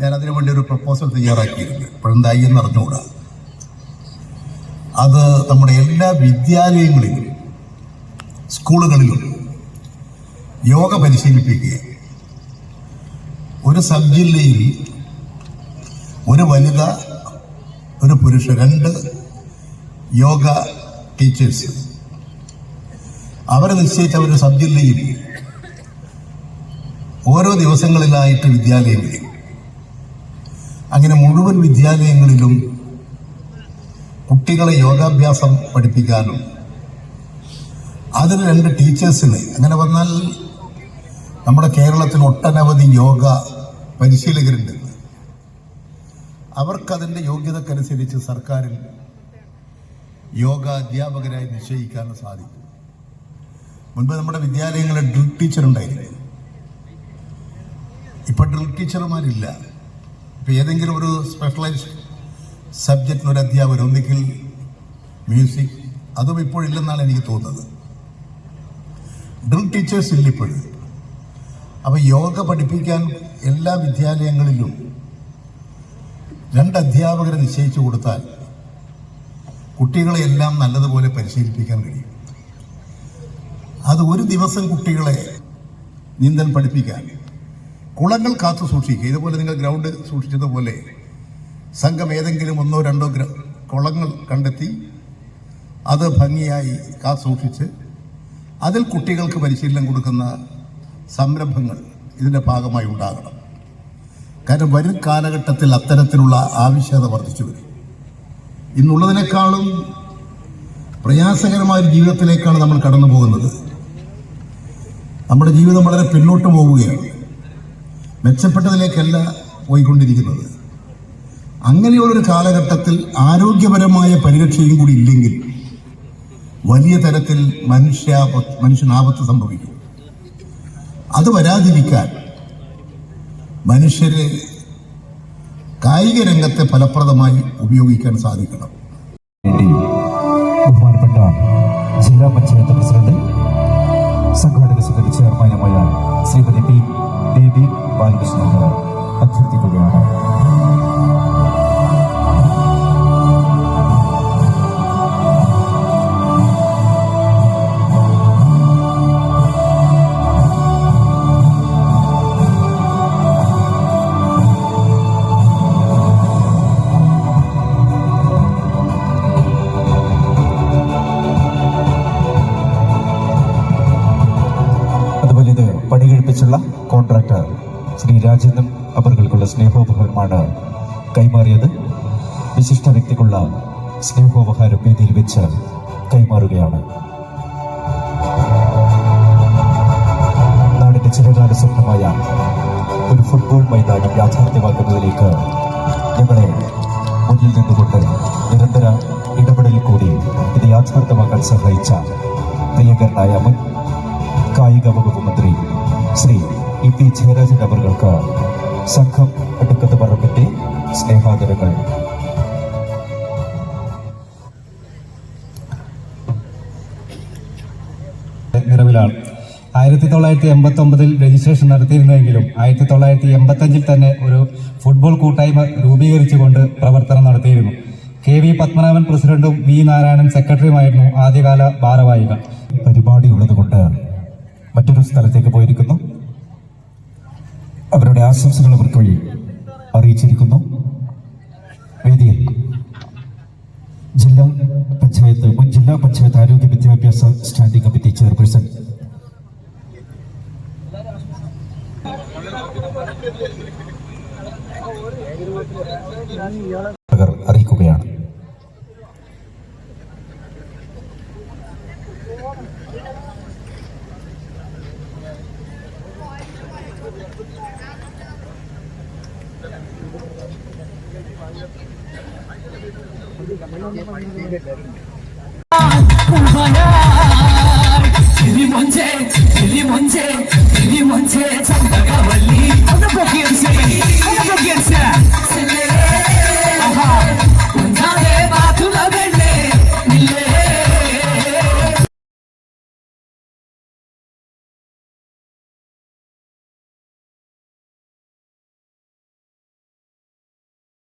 ഞാൻ അതിനു വേണ്ടി ഒരു പ്രപ്പോസൽ തയ്യാറാക്കിയിരുന്നു. ഇപ്പോഴെന്തായി എന്ന് അറിഞ്ഞുകൂടാ. അത് നമ്മുടെ എല്ലാ വിദ്യാലയങ്ങളിലും സ്കൂളുകളിലും യോഗ പരിശീലിപ്പിക്കുക. ഒരു സബ് ജില്ലയിൽ ഒരു വനിത ഒരു പുരുഷ രണ്ട് യോഗ ടീച്ചേഴ്സ് അവരെ നിശ്ചയിച്ച ഒരു സബ് ജില്ലയിൽ ഓരോ ദിവസങ്ങളിലായിട്ട് വിദ്യാലയങ്ങളിൽ അങ്ങനെ മുഴുവൻ വിദ്യാലയങ്ങളിലും കുട്ടികളെ യോഗാഭ്യാസം പഠിപ്പിക്കാനും അതിന് രണ്ട് ടീച്ചേഴ്സിന്. അങ്ങനെ വന്നാൽ നമ്മുടെ കേരളത്തിൽ ഒട്ടനവധി യോഗ പരിശീലകരുണ്ട്. അവർക്കതിന്റെ യോഗ്യതക്കനുസരിച്ച് സർക്കാരിൽ യോഗ അധ്യാപകരായി നിശ്ചയിക്കാൻ സാധിക്കും. മുൻപ് നമ്മുടെ വിദ്യാലയങ്ങളിൽ ഡ്രിൽ ടീച്ചർ ഉണ്ടായിരുന്നു ഇപ്പം ഡ്രിൽ ടീച്ചർമാരില്ല. ഇപ്പൊ ഏതെങ്കിലും ഒരു സ്പെഷ്യലൈസ്ഡ് സബ്ജക്റ്റിന് ഒരു അധ്യാപകർ ഒന്നിക്കിൽ മ്യൂസിക് അതും ഇപ്പോഴില്ലെന്നാണ് എനിക്ക് തോന്നുന്നത്. ഡ്രിൽ ടീച്ചേഴ്സ് ഇല്ല ഇപ്പോഴും അപ്പൊ യോഗ പഠിപ്പിക്കാൻ എല്ലാ വിദ്യാലയങ്ങളിലും രണ്ട് അധ്യാപകരെ നിശ്ചയിച്ചു കൊടുത്താൽ കുട്ടികളെ എല്ലാം നല്ലതുപോലെ പരിശീലിപ്പിക്കാൻ കഴിയും. അത് ഒരു ദിവസം കുട്ടികളെ നീന്തൽ പഠിപ്പിക്കാൻ കുളങ്ങൾ കാത്തു സൂക്ഷിക്കുക. ഇതുപോലെ നിങ്ങൾ ഗ്രൗണ്ട് സൂക്ഷിച്ചതുപോലെ സംഘം ഏതെങ്കിലും ഒന്നോ രണ്ടോ കുളങ്ങൾ കണ്ടെത്തി അത് ഭംഗിയായി കാത്തു സൂക്ഷിച്ച് അതിൽ കുട്ടികൾക്ക് പരിശീലനം കൊടുക്കുന്ന സംരംഭങ്ങൾ ഇതിന്റെ ഭാഗമായി ഉണ്ടാകണം. കാരണം വരും കാലഘട്ടത്തിൽ അത്തരത്തിലുള്ള ആവശ്യകത വർദ്ധിച്ചു വരും. ഇന്നുള്ളതിനേക്കാളും പ്രയാസകരമായ ജീവിതത്തിലേക്കാണ് നമ്മൾ കടന്നു പോകുന്നത് നമ്മുടെ ജീവിതം വളരെ പിന്നോട്ട് പോവുകയാണ്. മെച്ചപ്പെട്ടതിലേക്കല്ല പോയിക്കൊണ്ടിരിക്കുന്നത്. അങ്ങനെയുള്ളൊരു കാലഘട്ടത്തിൽ ആരോഗ്യപരമായ പരിരക്ഷയും കൂടി ഇല്ലെങ്കിൽ വലിയ തരത്തിൽ മനുഷ്യ മനുഷ്യനാപത്ത് സംഭവിക്കും. അത് വരാതിരിക്കാൻ മനുഷ്യരെ കായിക രംഗത്തെ ഫലപ്രദമായി ഉപയോഗിക്കാൻ സാധിക്കണം. बेटी बाल कृष्ण अभ्यर्थी को गया പണികഴിപ്പിച്ചുള്ള കോൺട്രാക്ടർ ശ്രീ രാജേന്ദ്രൻ അവർക്കുള്ള സ്നേഹോപഹാരമാണ് കൈമാറിയത്. വിശിഷ്ട വ്യക്തിക്കുള്ള സ്നേഹോപഹാരം വേദിയിൽ വെച്ച് കൈമാറുകയാണ്. നാടിന്റെ ചിരകാല സ്വപ്നമായ ഒരു ഫുട്ബോൾ മൈതാനം യാഥാർത്ഥ്യമാക്കുന്നതിലേക്ക് ഞങ്ങളെ മുന്നിൽ നിന്നുകൊണ്ട് നിരന്തര ഇടപെടലിൽ കൂടി ഇത് യാഥാർത്ഥ്യമാക്കാൻ സഹായിച്ച പ്രിയങ്കരനായ മുൻ കായിക വകുപ്പ് മന്ത്രി ശ്രീ ഇ പി ജയരാജൻ അവർക്ക് സംഘം അടുക്കത്ത് പറമ്പിന്റെ സ്നേഹാദരങ്ങൾ. നിറവിലാണ്. ആയിരത്തി തൊള്ളായിരത്തി എൺപത്തി ഒമ്പതിൽ രജിസ്ട്രേഷൻ നടത്തിയിരുന്നെങ്കിലും ആയിരത്തി തൊള്ളായിരത്തി എൺപത്തഞ്ചിൽ തന്നെ ഒരു ഫുട്ബോൾ കൂട്ടായ്മ രൂപീകരിച്ചുകൊണ്ട് പ്രവർത്തനം നടത്തിയിരുന്നു. കെ വി പത്മനാഭൻ പ്രസിഡന്റും വി നാരായണൻ സെക്രട്ടറിയുമായിരുന്നു ആദ്യകാല ഭാരവാഹികൾ. പരിപാടി ഉള്ളതുകൊണ്ട് മറ്റൊരു സ്ഥലത്തേക്ക് പോയിരിക്കുന്നു. അവരുടെ ആശംസകൾ അവർക്ക് വഴി അറിയിച്ചിരിക്കുന്നു. വേദിയിൽ ജില്ലാ പഞ്ചായത്ത് മുൻ ജില്ലാ പഞ്ചായത്ത് ആരോഗ്യ വിദ്യാഭ്യാസ standing committee chairperson Give me one day, give me one day, give me one day.